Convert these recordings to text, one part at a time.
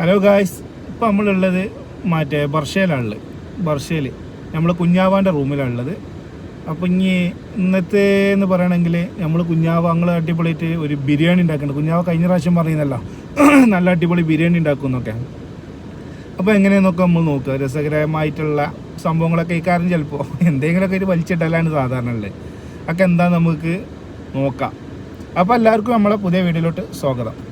Hello guys ഇപ്പം നമ്മളുള്ളത് മറ്റേ ബർഷയിലാണുള്ളത് ബർഷയിൽ നമ്മൾ കുഞ്ഞാവാന്റെ റൂമിലാണുള്ളത്. അപ്പോൾ ഇനി ഇന്നത്തെ എന്ന് പറയണമെങ്കിൽ നമ്മൾ കുഞ്ഞാവ ഞങ്ങൾ അടിപൊളിയായിട്ട് ഒരു ബിരിയാണി ഉണ്ടാക്കുന്നുണ്ട് കുഞ്ഞാവ കഴിഞ്ഞ പ്രാവശ്യം പറയുന്നല്ലോ നല്ല അടിപൊളി ബിരിയാണി ഉണ്ടാക്കുമെന്നൊക്കെ അപ്പോൾ എങ്ങനെയെന്നൊക്കെ നമ്മൾ നോക്കുക. രസകരമായിട്ടുള്ള സംഭവങ്ങളൊക്കെ ഈ കാരണം ചിലപ്പോൾ എന്തെങ്കിലുമൊക്കെ ഒരു വലിച്ചിട്ടല്ലാണ് സാധാരണ ഉള്ളത്. അതൊക്കെ എന്താ നമുക്ക് നോക്കാം. അപ്പോൾ എല്ലാവർക്കും നമ്മളെ പുതിയ വീഡിയോയിലോട്ട് സ്വാഗതം.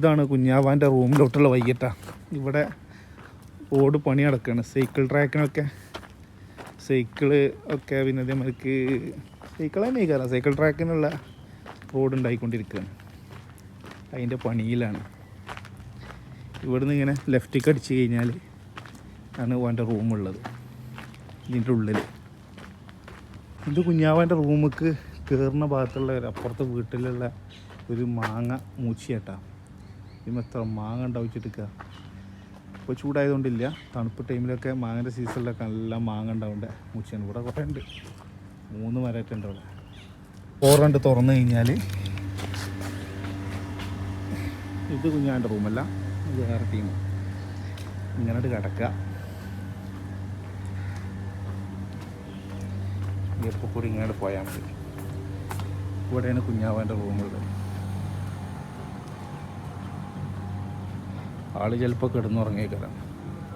ഇതാണ് കുഞ്ഞാവാന്റെ റൂമിലോട്ടുള്ള വൈകിട്ടാണ് ഇവിടെ ഓട് പണി നടക്കുകയാണ് സൈക്കിൾ ട്രാക്കിനൊക്കെ സൈക്കിൾ ഒക്കെ പിന്നെ അതേമാതിരിക്ക് സൈക്കിൾ തന്നെ കയറാം സൈക്കിൾ ട്രാക്കിനുള്ള റോഡ് ഉണ്ടായിക്കൊണ്ടിരിക്കുകയാണ്. അതിന്റെ പണിയിലാണ്. ഇവിടുന്ന് ഇങ്ങനെ ലെഫ്റ്റിക്ക് അടിച്ച് കഴിഞ്ഞാൽ ആണ് അവന്റെ റൂമുള്ളത്. ഇതിന്റെ ഉള്ളിൽ ഇത് കുഞ്ഞാവാന്റെ റൂമിക്ക് കയറുന്ന ഭാഗത്തുള്ള അപ്പുറത്തെ വീട്ടിലുള്ള ഒരു മാങ്ങ മൂച്ചിയാട്ടാ. ഇതിന് എത്ര മാങ്ങ ഉണ്ടാവിച്ചിട്ടിരിക്കുക ഇപ്പോൾ ചൂടായതുകൊണ്ടില്ല. തണുപ്പ് ടൈമിലൊക്കെ മാങ്ങന്റെ സീസണിലൊക്കെ നല്ല മാങ്ങ ഉണ്ടാവേണ്ടത് മുച്ചേന്റെ ഇവിടെ കുറേ ഉണ്ട്. മൂന്ന് മരമായിട്ട് ഉണ്ട് അവിടെ. ഓറണ്ട് തുറന്നു കഴിഞ്ഞാൽ ഇത് കുഞ്ഞാന്റെ റൂമല്ല ഇത് വേറെ ടീം ഇങ്ങനോട്ട് കിടക്കുക. എപ്പോൾ കൂടി ഇങ്ങോട്ട് പോയാൽ മതി. ഇവിടെയാണ് കുഞ്ഞാവാന്റെ റൂമുള്ളത് ആൾ ചിലപ്പോൾ കിടന്നുറങ്ങിയേക്കാം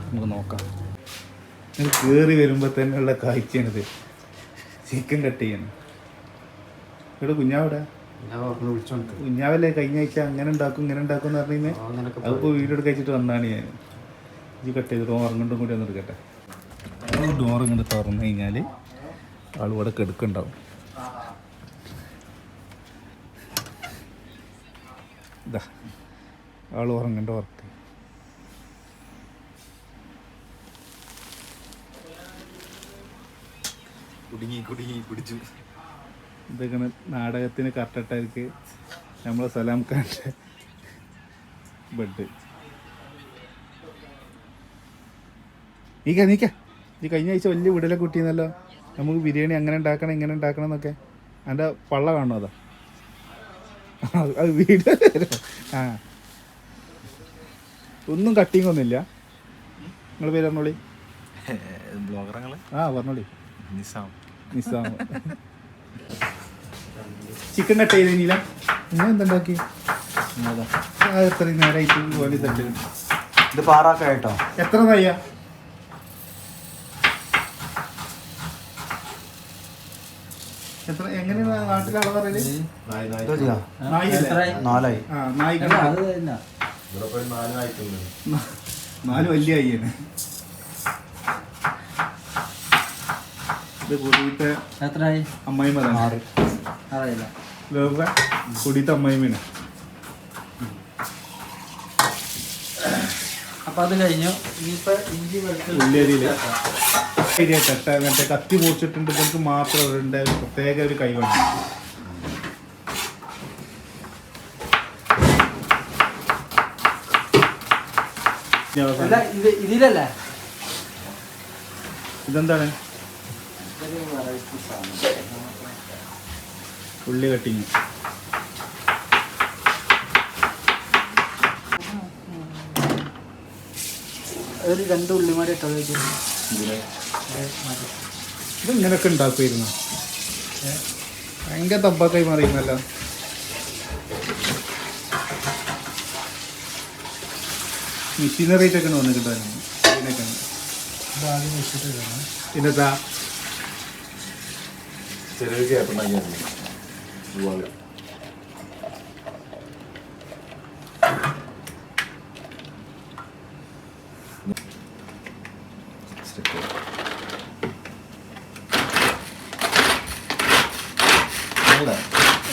നമുക്ക് നോക്കാം. ഇത് കയറി വരുമ്പോൾ തന്നെയുള്ള കാഴ്ചയാണിത്. ചിക്കൻ കട്ട് ചെയ്യണം. ഇവിടെ കുഞ്ഞാവിടെ കുഞ്ഞാവല്ലേ കഴിഞ്ഞ ആഴ്ച അങ്ങനെ ഉണ്ടാക്കും ഇങ്ങനെ ഉണ്ടാക്കും എന്ന് പറഞ്ഞു കഴിഞ്ഞാൽ അതിപ്പോൾ വീഡിയോ കഴിച്ചിട്ട് വന്നാണ് ഞാൻ. ഇത് കട്ട് ചെയ്ത് ഡോറങ്ങണ്ടും കൂടി ഒന്ന് എടുക്കട്ടെ. ഡോർ ഇങ്ങോട്ട് തുറന്നു കഴിഞ്ഞാൽ ആൾ ഇവിടെ കെടുക്കുണ്ടാവും ഇതാ ആൾ ഉറങ്ങണ്ട കുടുങ്ങി കുടുങ്ങി പിടിച്ചു ഇതൊക്കെ നാടകത്തിന് കറക്റ്റായിട്ട് നമ്മളെ സലാം ഖാന്റെ ബെഡ് നീക്ക നീക്ക. ഈ കഴിഞ്ഞ ആഴ്ച വലിയ വിടലൊക്കെ കുട്ടിയെന്നല്ലോ നമുക്ക് ബിരിയാണി അങ്ങനെ ഉണ്ടാക്കണം ഇങ്ങനെ ഉണ്ടാക്കണം എന്നൊക്കെ. അതിന്റെ പള്ള കാണോ അതാ? അത് വീട്. ആ. ഒന്നും കട്ടിങ് ഒന്നുമില്ല. നിങ്ങൾ പേര് പറഞ്ഞോളി. ബ്ലോഗറങ്ങൾ ആ പറഞ്ഞോളി. നിസാം. നിസാം ചിക്കൻ കട്ട് ചെയ്തില്ല ഞാൻ എന്തുണ്ടാക്കി? ആ എത്രയും നേരമായിട്ട് വേണ്ടി തട്ട്. ഇത് പാറാക്കായിട്ടോ എത്ര നായ? എത്ര എങ്ങനെയാണ് നാട്ടിലെ അളവ് പറയൽ നാലായി. നാല് വലിയ അയ്യാണ് ഇത് കുടിയത്തെ എത്രയായി? അമ്മായിമ ആറ്. വേറെ അപ്പൊ അത് കഴിഞ്ഞു. ഇനിയിപ്പോ ഇഞ്ചി വെളുത്തുള്ളി മറ്റേ കത്തി പൊടിച്ചിട്ടുണ്ട്. നമുക്ക് മാത്രം ഉണ്ട്. പ്രത്യേക ഒരു കൈവാണ്. ഇതിലല്ലേ? ഇതെന്താണ്? ഉള്ളി കട്ടിങ് ഒരു രണ്ട് ഉള്ളിമാരി ഇട്ടത് ഇത് ഇങ്ങനെയൊക്കെ ഉണ്ടാക്കുമായിരുന്നു ഭയങ്കര തമ്പാക്കായി മാറിയിരുന്നല്ലോ. മെഷീനറി ഒക്കെ വന്നിട്ടുണ്ടായിരുന്നു. ഇതിനൊക്കെ. പിന്നെന്താ ചെറിയ ഇതുപോലെ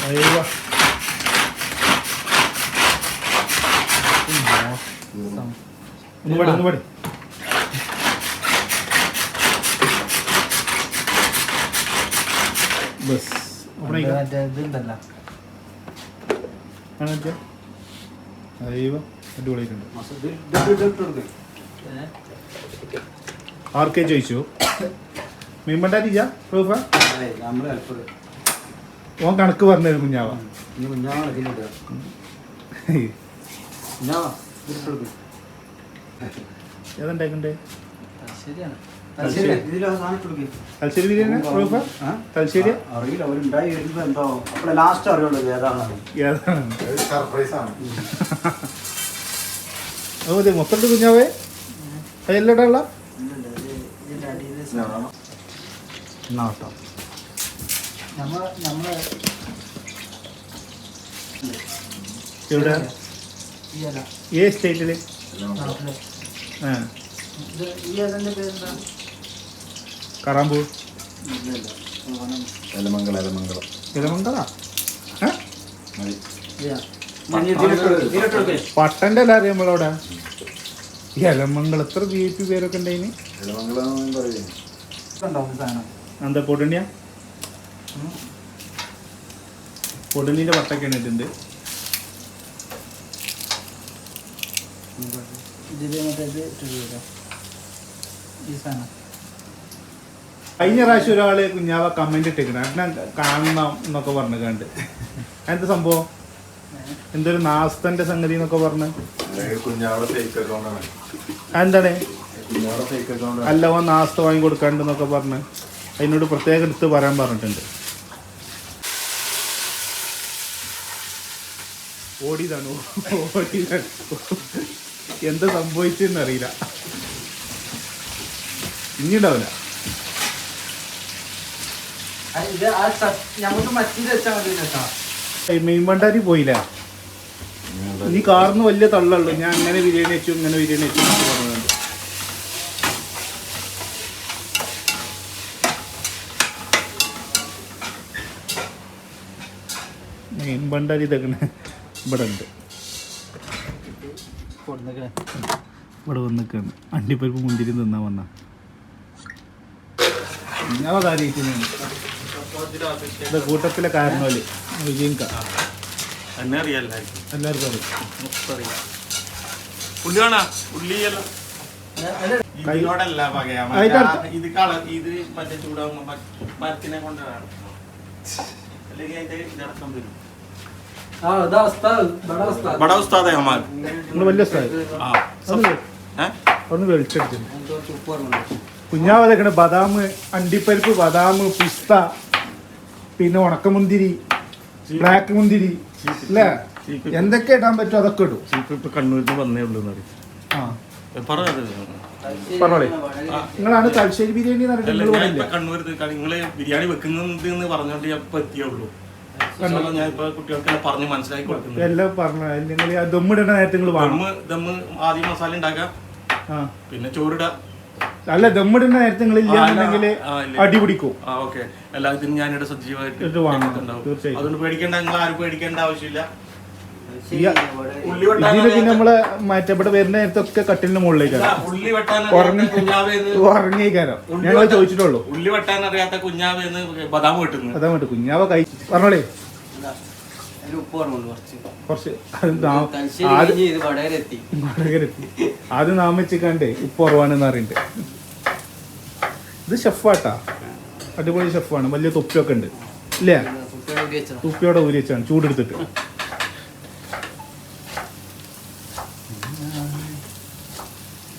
അയ്യോ ഒന്ന് പടി ഒന്ന് പടി ബസ് ഇതുണ്ടല്ലോ. അടിപൊളിയായിട്ടുണ്ട്? ആർക്കെ ചോദിച്ചു? മീൻ പ്രൂഫ ഓൻ കണക്ക് പറഞ്ഞു കുഞ്ഞാവ ഏതുണ്ടാക്കണ്ടേ ശരിയാണ്. തലശ്ശേരി. ബിരിയാണി? തലശ്ശേരി? അറിയില്ല. അവരുണ്ടായി വരുമ്പോ എന്തോ. അപ്പോൾ ലാസ്റ്റ് അറിയുള്ളൂ ഇത് ഏതാണ് ഏതാണ് സർപ്രൈസ് ആണ്. അത് മതി. മൊത്തത്തിൽ കുഞ്ഞാവേ. അതെല്ലാം എന്നാട്ടോ നമ്മ നമ്മൾ എവിടെ? ഈ ഇല, ഏ സ്റ്റേറ്റിൽ ആ. ഈ ഇലന്റെ പേരെന്താ? കറാമ്പൂർ. എലമംഗലം. പട്ടന്റെ അല്ല അറിയാം നമ്മളവിടെ. ഈ ഇലമംഗലം എത്ര ബി പി പേരൊക്കെ ഉണ്ടായിന് എലമംഗലം എന്ന് പറയും. ഇതുണ്ടാവും ഈ സാധനം? എന്താ പൊടണിയ പൊടണീന്റെ പട്ടൊക്കെ ഇട്ടിട്ടുണ്ട് ഇതിൽ മറ്റേ ഈ സാധനം. കഴിഞ്ഞ പ്രാവശ്യം ഒരാൾ കുഞ്ഞാവ കമന്റ് ഇട്ടിരിക്കണം. അതിനെ കാണണം എന്നൊക്കെ പറഞ്ഞു കണ്ട്. എന്ത് സംഭവം? എന്തൊരു നാസ്തന്റെ സംഗതി എന്നൊക്കെ പറഞ്ഞു. എന്താണ് അല്ല ഓൻ നാസ്ത വാങ്ങി കൊടുക്കാണ്ട് എന്നൊക്കെ പറഞ്ഞ് അതിനോട് പ്രത്യേകം എടുത്ത് പറയാൻ പറഞ്ഞിട്ടുണ്ട്. ഓടിയതാണ് ഓടിയതാണ് എന്താ സംഭവിച്ചെന്ന് അറിയില്ല ഇനി ഉണ്ടാവില്ല ആ, ഇത് ആ ച- ഞമ്മക്ക് മറ്റേ വെച്ചാൽ മതി കേട്ടോ മെയിൻപണ്ടാരി പോയില്ല? ഇനി കാർന്ന് വലിയ തള്ളുള്ളൂ. ഞാൻ അങ്ങനെ ബിരിയാണി വെച്ചു ഇങ്ങനെ ബിരിയാണി വെച്ചു എന്നൊക്കെ മെയിൻ മെയിൻപണ്ടാരി ഇതൊക്കെ ഇവിടെ ഉണ്ട്. കൊടുന്നേക്കണേ ഇവിടെ വന്നിക്കാണ്. അണ്ടിപ്പരിപ്പ് മുന്തിരി തിന്നാ വന്നാ. ഞാൻ ഇത് കൂട്ടത്തിലെ കാരണമല്ലേ വിജയിക്ക എന്നെ എല്ലാവർക്കും അറിയാം. ഉള്ളിയാണ ഉള്ളിയല്ല ഇതിനോടല്ല പകയാ മറ്റേ അതിന്റെ ആ ഇത് കള ഇത് മറ്റേ ചൂടാകുമ്പോ മ- മരത്തിനെ കൊണ്ടാണ് അല്ലെങ്കിൽ അതിന്റെ ഇതടക്കം വരും. ആ ഇതാ അവസ്ഥ ഇവിടെ അവസ്ഥ ബട ഉസ്താദേ ഹമാർ നിങ്ങൾ വലിയ സ്ഥലം ആ ഒന്ന് ഏ? ഒന്ന് വെളിച്ചെടുത്തു എന്തോ ചുപ്പ് പറഞ്ഞു കുഞ്ഞാവതക്കണ ബദാം അണ്ടിപ്പരിപ്പ് ബദാം പിസ്ത പിന്നെ ഉണക്കമുന്തിരി ബ്ലാക്ക് മുന്തിരി അല്ലേ? എന്തൊക്കെ ഇടാൻ പറ്റും അതൊക്കെ ഇടും? ഇപ്പൊ ഇപ്പൊ കണ്ണൂരിൽ വന്നേ ഉള്ളൂ ആ. പറഞ്ഞോളെ. നിങ്ങളാണ് തലശ്ശേരി ബിരിയാണി കണ്ണൂർ നിങ്ങൾ ബിരിയാണി വെക്കുന്നുണ്ട് എന്ന് പറഞ്ഞോണ്ട് ഞാൻ ഇപ്പൊ ഉള്ളൂ. ഞാൻ ഇപ്പൊ കുട്ടികൾക്ക് പറഞ്ഞ് മനസ്സിലാക്കി കൊടുക്കുന്നു. എല്ലാം പറഞ്ഞു നിങ്ങൾ ദമ്മിടേണ്ട നേരത്തെ നിങ്ങൾ ദമ്മ് ദമ്മ് ആദ്യം മസാല ഉണ്ടാക്കാം. പിന്നെ ചോറിടാം. അല്ല ദമ്മിടുന്ന നേരത്തെ നിങ്ങൾ ഇല്ല എന്നുണ്ടെങ്കിൽ ആ, ഇല്ല. അടി പിടിക്കും. ആ ഓക്കെ. എല്ലാത്തിനും ഞാനിവിടെ സജീവമായിട്ട്. അതുകൊണ്ട് പേടിക്കേണ്ട നിങ്ങൾ ആരും പേടിക്കേണ്ട ആവശ്യമില്ല. വെട്ടാൻ നമ്മൾ മറ്റേ ഇവിടെ വരുന്ന നേരത്തൊക്കെ കട്ടിലിന് മുകളിലേക്കാണ്. ഉള്ളി വെട്ടാൻ ഉറങ്ങി കുഞ്ഞാവേന്ന് ഉറങ്ങിയേക്കാരോ ഞങ്ങൾ ചോദിച്ചിട്ടുള്ളൂ. ഉള്ളി വെട്ടാൻ അറിയാത്ത കുഞ്ഞാവ് ബദാം വെട്ടുന്നു ബദാം വേണ്ട കുഞ്ഞാവ് കൈ പറഞ്ഞോളേ. കുറച്ച്. അത് നാ- നാമിച്ചിക്കാണ്ടേ ഉപ്പ് കുറവാണെന്ന് അറിയണ്ട്. ഇത് ഷെഫാട്ടാ. അടിപൊളി ഷെഫാണ്. വലിയ തൊപ്പിയൊക്കെ ഉണ്ട്. ഇല്ലേ? തൊപ്പിയോടെ ഊരി വെച്ചാണ് ചൂടെടുത്തിട്ട്.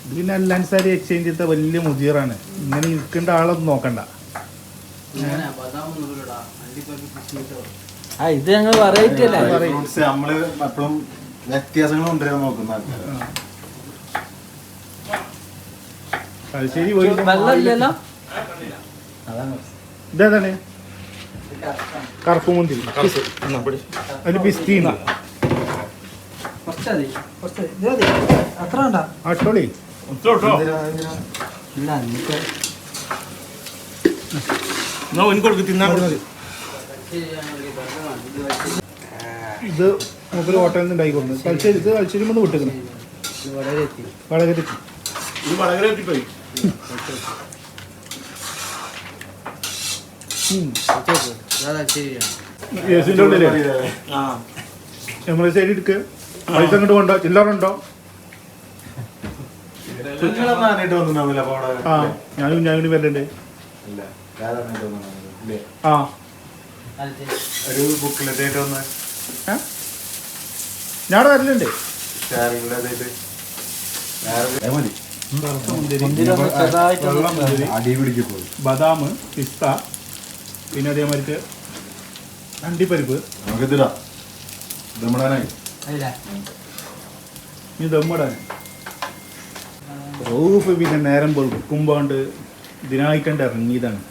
ഇത് പിന്നെ അല്ലാൻസാരി എക്സ്ചേഞ്ച് ചെയ്ത വലിയ മുജീറാണ്. ഇങ്ങനെ ഇരിക്കേണ്ട ആളൊന്നും നോക്കണ്ട. ആ ഇത് ഞങ്ങൾ വെറൈറ്റി അല്ലേ? ഫ്രൂട്ട്സ് നമ്മൾ എപ്പോഴും വ്യത്യാസങ്ങൾ കൊണ്ടുവരാൻ നോക്കുന്ന ആൾക്കാരാണ് തലശ്ശേരി പോയി. വെള്ളം ഇല്ലല്ലോ അതാണ്. ഇതേതാണ് കറുപ്പുമുന്തിരി അതിൽ പിസ്തിയുണ്ട് കുറച്ചതി കുറച്ച് ഇത് മതി. അത്ര വേണ്ട. അട്ടോളി. ഇല്ല എന്നിട്ട് എനിക്ക് കൊടുക്ക് തിന്നാൻ മതി, മതി. ഇത് മൂപ്പര് ഹോട്ടലിൽ നിന്ന് കൊടുക്കുന്നത് തലശ്ശേരി ഇത് തലശ്ശേരി ഒന്ന് വടകരെത്തി വളരെ വളരെ എത്തിപ്പോയി നമ്മളെ സൈഡ് എടുക്കുക പൈസ അങ്ങോട്ട് കൊണ്ടോ? ചില്ലറുണ്ടോ ആ ഞാനും ഞാനും വരണ്ടേ? ആ. ഒരു ബുക്കിലെറ്റ് ആയിട്ട്? ഞാൻ വരലുണ്ട്. ബദാം പിസ്ത പിന്നെ അതേമാതിരി അണ്ടിപ്പരിപ്പ്. നമുക്കിതിടാ. ദമ്മടാനായി. അതില്ലേ? ഇനി ദമ്മിടാൻ റൂഫ് പിന്നെ നേരം വെളുക്കുമ്പോണ്ട് ഇതിനായിക്കണ്ട് ഇറങ്ങിയതാണ്.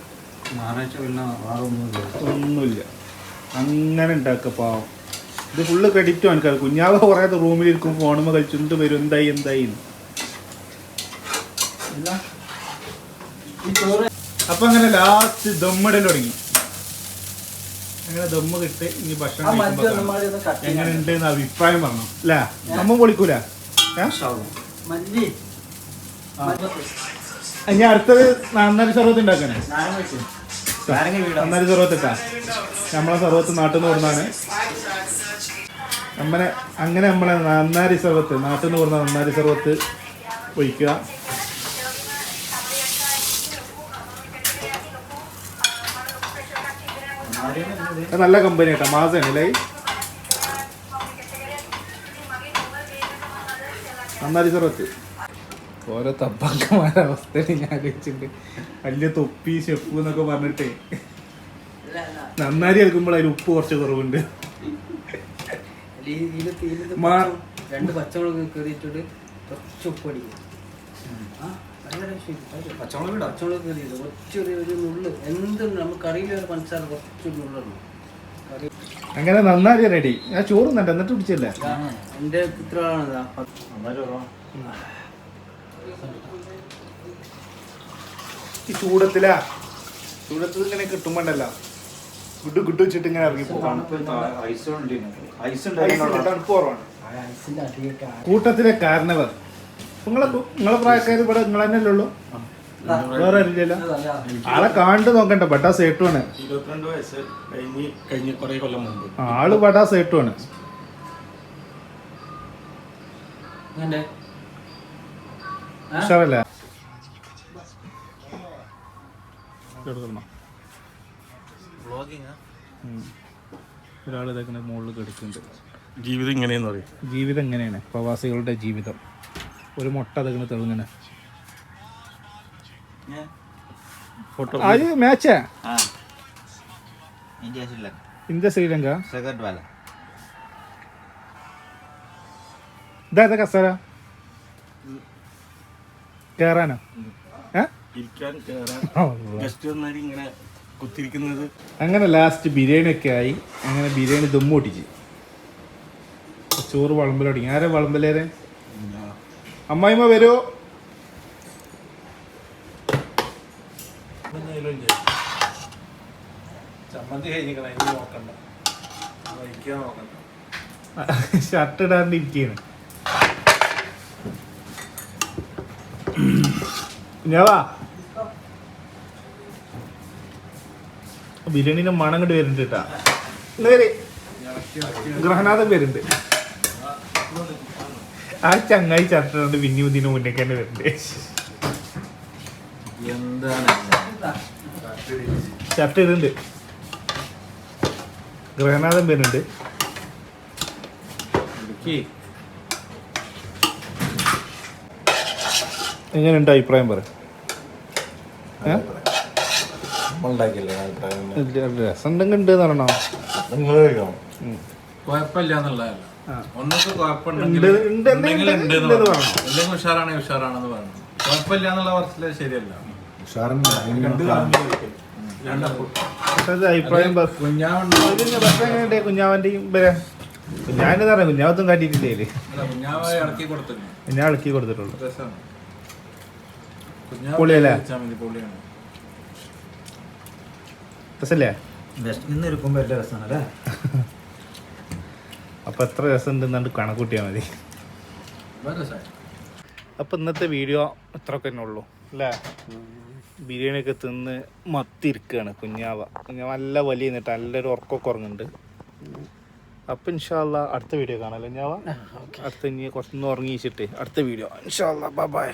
ഞായറാഴ്ച പിന്നെ വേറെ ഒന്നുമില്ല. ഒന്നുമില്ല അങ്ങനെ ഉണ്ടാക്ക പാവം. ഇത് ഫുള്ള് ക്രെഡിറ്റും എനിക്കത് കുഞ്ഞാവ് കുറേ റൂമിലിരിക്കും ഫോണുമ്മ കളിച്ചിട്ട് വരും എന്തായി എന്തായി അപ്പൊ അങ്ങനെ ലാസ്റ്റ് ദമ്മിടൽ തുടങ്ങി. അങ്ങനെ ദമ്മ് കിട്ടി. ഇനി ഭക്ഷണം എങ്ങനെയുണ്ട് എന്ന് അഭിപ്രായം പറഞ്ഞു. അല്ലേ? നമ്മ പൊളിക്കൂല? ഇനി അടുത്തത് നന്നായി സർവത്ത് ഉണ്ടാക്കാനേ. നന്നാരി സർവത്ത് നമ്മളെ സർവത്ത് നാട്ടിൽ നിന്ന് കൊടുന്നാണ് നമ്മളെ അങ്ങനെ നമ്മളെ നന്നാരി സർവത്ത് നാട്ടിൽ നിന്ന് കൊടുന്ന നന്നാരി സർവത്ത് ഒഴിക്കുക. നല്ല കമ്പനി കേട്ടോ മാസാണ് അല്ലേ? നന്നാരി സർവത്ത് ഓരോ തപ്പാക്കന്മാരെ അവസ്ഥയിൽ ഞാൻ ആലോചിച്ചിട്ടുണ്ട് വലിയ തൊപ്പി ഷെഫ് എന്നൊക്കെ പറഞ്ഞിട്ട്. നന്നാരി കേൾക്കുമ്പോൾ അതിൽ ഉപ്പ് കുറച്ച് കുറവുണ്ട്. രണ്ട് പച്ചമുളക് കയറിയിട്ടിട്ട് കുറച്ച് ഉപ്പ് അടിക്കും. പച്ചമുളക്. പച്ചമുളക് കയറിയിട്ട് കുറച്ചൊരു ഒരു നുള്ള്. എന്തുണ്ട്? നമുക്ക് കറിയിൽ ഒരു പഞ്ചസാര കുറച്ച് നുള്ളിടണം കറി അങ്ങനെ നന്നായി റെഡി ഞാൻ ചോറ് നണ്ട എന്നിട്ട് പിടിച്ചല്ലേ എന്റെ ആളാണ്. ഈ ചൂടത്തിലാ. ചൂടത്തിൽ ഇങ്ങനെ കിട്ടുമ്പോണ്ടല്ല. ഗുഡ് ഗുഡ് വെച്ചിട്ട് ഇങ്ങനെ ഇറങ്ങി തണുപ്പ് കുറവാണ്. കൂട്ടത്തിലെ കാരണവർ. നിങ്ങളെ നിങ്ങളെ പ്രായക്കാർ ഇവിടെ നിങ്ങൾ തന്നെ ഉള്ളൂ വേറെ അറിയില്ല ആളെ കണ്ടു നോക്കണ്ട ബട്ടാ സേട്ടുമാണ് ഇരുപത്തിരണ്ട് വയസ്സ് കഴിഞ്ഞ് കഴിഞ്ഞ് കുറെ കൊല്ലം മുമ്പ്. ആൾ ബട്ടാ സേട്ടുമാണ് ഉഷാറല്ലേ? ജീവിതം ജീവിതം എങ്ങനെയാണ്? പ്രവാസികളുടെ ജീവിതം. ഒരു മുട്ട അതൊക്കെ തെളിഞ്ഞാണ് അത് മാച്ചാ ഇന്ത്യ ശ്രീലങ്ക. ഇതാ കസേര. കേറാനോ? കുത്തിരിക്കുന്നത്. അങ്ങനെ ലാസ്റ്റ് ബിരിയാണി ഒക്കെ ആയി. അങ്ങനെ ബിരിയാണി ദമ്മൊട്ടിച്ച് ചോറ് വളമ്പൽ ആരെ ആരാ വളമ്പലേരെ? അമ്മായിമ്മ വരുമോ ചമ്മന്തി നോക്കണ്ട. ഷർട്ട് ഇടാണ്ട് ഞാവാ ബിരിയാണിന്റെ മണം കണ്ട് വരുന്നുണ്ട് കേട്ടാ. ഗ്രഹനാഥം വരുന്നുണ്ട്. ആ ചങ്ങായി ചട്ടുണ്ട് പിന്നെ ഇതിന് മുന്നേക്ക് തന്നെ വരുന്നുണ്ട്. ചട്ട ഇടുന്നുണ്ട് ഗ്രഹനാഥം വരുന്നുണ്ട് എങ്ങനെയുണ്ട് അഭിപ്രായം പറ ഏ? നമ്മളുണ്ടാക്കിയല്ലേ അഭിപ്രായം ഇല്ല, രസം ഉണ്ട് പറയണോ? നിങ്ങൾ കഴിക്കണം? കുഴപ്പമില്ല എന്നുള്ളതല്ല. ഒന്നൊക്കെ കുഴപ്പമുണ്ടെങ്കിൽ ഉഷാറാണെന്ന് പറയണം. കുഴപ്പമില്ല എന്നുള്ള പറച്ചിൽ ശരിയല്ല. അഭിപ്രായം കുഞ്ഞാവുണ്ട്. കുഞ്ഞാവിന്റെ പറയാം കുഞ്ഞാവത്തും കാട്ടിയിട്ടില്ലേ കുഞ്ഞാവ് കുഞ്ഞാവായി ഇറക്കി കൊടുത്തില്ല ഞാൻ ഇളക്കി കൊടുത്തിട്ടുള്ളൂ. പൊളിയല്ലേ? രസല്ലേ ഇന്ന് ഇരിക്കുമ്പോൾ വലിയ രസമാണല്ലേ? അപ്പോൾ എത്ര രസം ഉണ്ടെന്നാണ്ട് കണക്കൂട്ടിയാൽ മതി. അപ്പോൾ ഇന്നത്തെ വീഡിയോ ഇത്രയൊക്കെ തന്നെ ഉള്ളൂ അല്ലേ? ബിരിയാണിയൊക്കെ തിന്ന് മത്തിരിക്കുകയാണ് കുഞ്ഞാവ. കുഞ്ഞാവ നല്ല വലിയ നിന്നിട്ട് നല്ലൊരു ഉറക്കമൊക്കെ ഉറങ്ങുന്നുണ്ട്. അപ്പം ഇൻഷാല്ല അടുത്ത വീഡിയോ കാണാമല്ലോ കുഞ്ഞാവ? അടുത്ത ഇനി കുറച്ചൊന്ന് ഉറങ്ങിച്ചിട്ട് അടുത്ത വീഡിയോ. ഇൻഷാല്ല ബൈ.